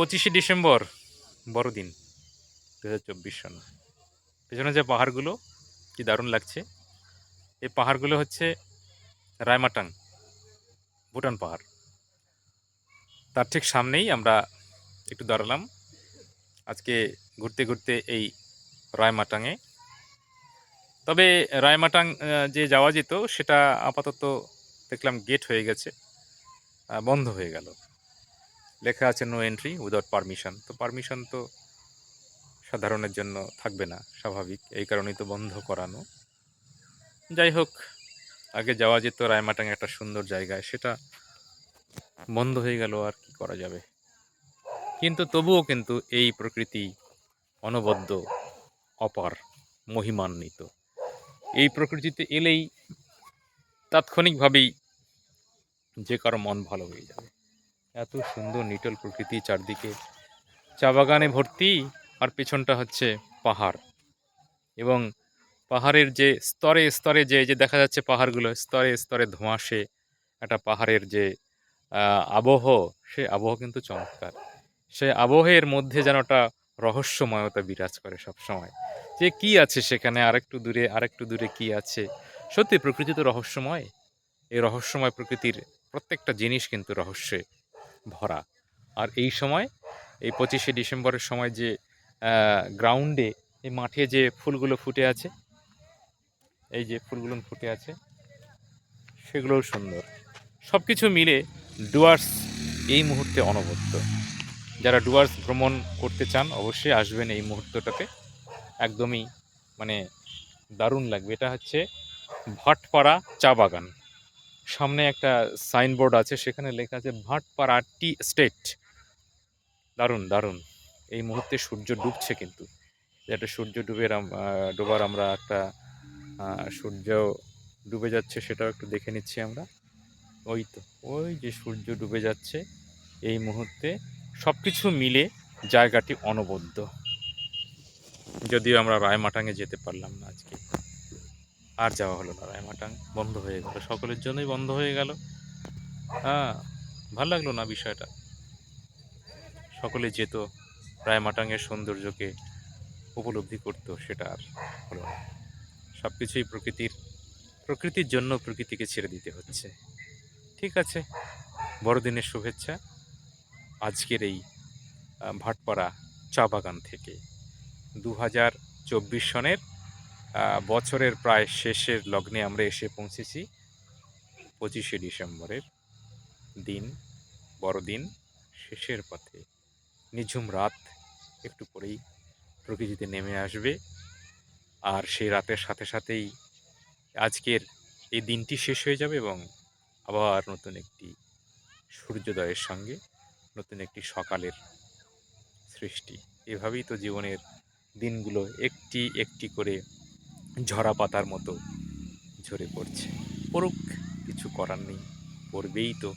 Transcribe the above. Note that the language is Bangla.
পঁচিশে ডিসেম্বর, বড়দিন দু হাজার চব্বিশ সন। পেছনে যে পাহাড়গুলো, কি দারুণ লাগছে। এই পাহাড়গুলো হচ্ছে রায়মাটাং, ভুটান পাহাড়। তার ঠিক সামনেই আমরা একটু দাঁড়ালাম। আজকে ঘুরতে ঘুরতে এই রায়মাটাংয়ে তবে রায়মাটাং যে যাওয়া যেত, সেটা আপাতত দেখলাম গেট হয়ে গেছে বন্ধ হয়ে গেল। লেখা আছে নো এন্ট্রি উইদাউট পারমিশন তো পারমিশন তো সাধারণের জন্য থাকবে না, স্বাভাবিক। এই কারণেই তো বন্ধ করানো। যাই হোক, আগে যাওয়া যেত রায়মাটাং একটা সুন্দর জায়গায়, সেটা বন্ধ হয়ে গেল, আর কি করা যাবে? কিন্তু তবুও কিন্তু এই প্রকৃতি অনবদ্য, অপার, মহিমান্বিত। এই প্রকৃতিতে এলেই তাৎক্ষণিকভাবেই যে কারও মন ভালো হয়ে যাবে। এত সুন্দর নিটল প্রকৃতি চারদিকে। চা বাগানে ভর্তি, আর পেছনটা হচ্ছে পাহাড়। এবং পাহাড়ের যে স্তরে স্তরে যে যে দেখা যাচ্ছে পাহাড়গুলো, স্তরে স্তরে ধোঁয়াশে একটা পাহাড়ের যে আবহ, সে আবহ কিন্তু চমৎকার। সে আবহের মধ্যে যেন একটা রহস্যময়তা বিরাজ করে সব সময় যে কি আছে সেখানে? আরেকটু দূরে আরেকটু দূরে কি আছে? সত্যি প্রকৃতি তো রহস্যময়। এই রহস্যময় প্রকৃতির প্রত্যেকটা জিনিস কিন্তু রহস্যে ভরা। আর এই সময়, এই পঁচিশে ডিসেম্বরের সময় যে গ্রাউন্ডে এই মাঠে যে ফুলগুলো ফুটে আছে, এই যে ফুলগুলো ফুটে আছে, সেগুলোও সুন্দর। সব কিছু মিলে ডুয়ার্স এই মুহূর্তে অনবদ্য। যারা ডুয়ার্স ভ্রমণ করতে চান, অবশ্যই আসবেন এই মুহূর্তটাতে। একদমই মানে দারুণ লাগবে। এটা হচ্ছে ভাটপাড়া চা বাগান। সামনে একটা সাইনবোর্ড আছে, সেখানে লেখা আছে ভাটপাড়া টি স্টেট। দারুণ দারুণ। এই মুহূর্তে সূর্য ডুবছে কিন্তু। একটা সূর্য ডুবের ডোবার আমরা একটা সূর্য ডুবে যাচ্ছে সেটাও একটু দেখে নিচ্ছি আমরা। ওই তো, ওই যে সূর্য ডুবে যাচ্ছে, এই মুহূর্তে সব কিছু মিলে জায়গাটি অনবদ্য। যদিও আমরা রায়মাটাঙে যেতে পারলাম না আজকে। আর যাওয়া হলো না, রায়মাটাং। বন্ধ হয়ে গেল, সকলের জন্যই বন্ধ হয়ে গেল। হ্যাঁ ভালো লাগল না বিষয়টা। সকলে যেত রায়মাটাঙের সৌন্দর্যকে উপলব্ধি করতো, সেটা আর হলো না। সব কিছুই প্রকৃতির প্রকৃতির জন্য প্রকৃতিকে ছেড়ে দিতে হচ্ছে। ঠিক আছে, বড়দিনের শুভেচ্ছা। আজকের এই ভাটপাড়া চা বাগান থেকে দু হাজার চব্বিশ সনের বছরের প্রায় শেষের লগ্নে আমরা এসে পৌঁছেছি। পঁচিশে ডিসেম্বরের দিন, বড়দিন, শেষের পথে। নিঝুম রাত একটু পরেই প্রকৃতিতে নেমে আসবে। আর সেই রাতের সাথে সাথেই আজকের এই দিনটি শেষ হয়ে যাবে এবং আবার নতুন একটি সূর্যোদয়ের সঙ্গে নতুন একটি সকালের সৃষ্টি। এভাবেই তো জীবনের দিনগুলো একটি একটি করে ঝরা পাতার মতো ঝরে পড়ছে। পড়ুক কিছু করার নেই পড়বেই তো।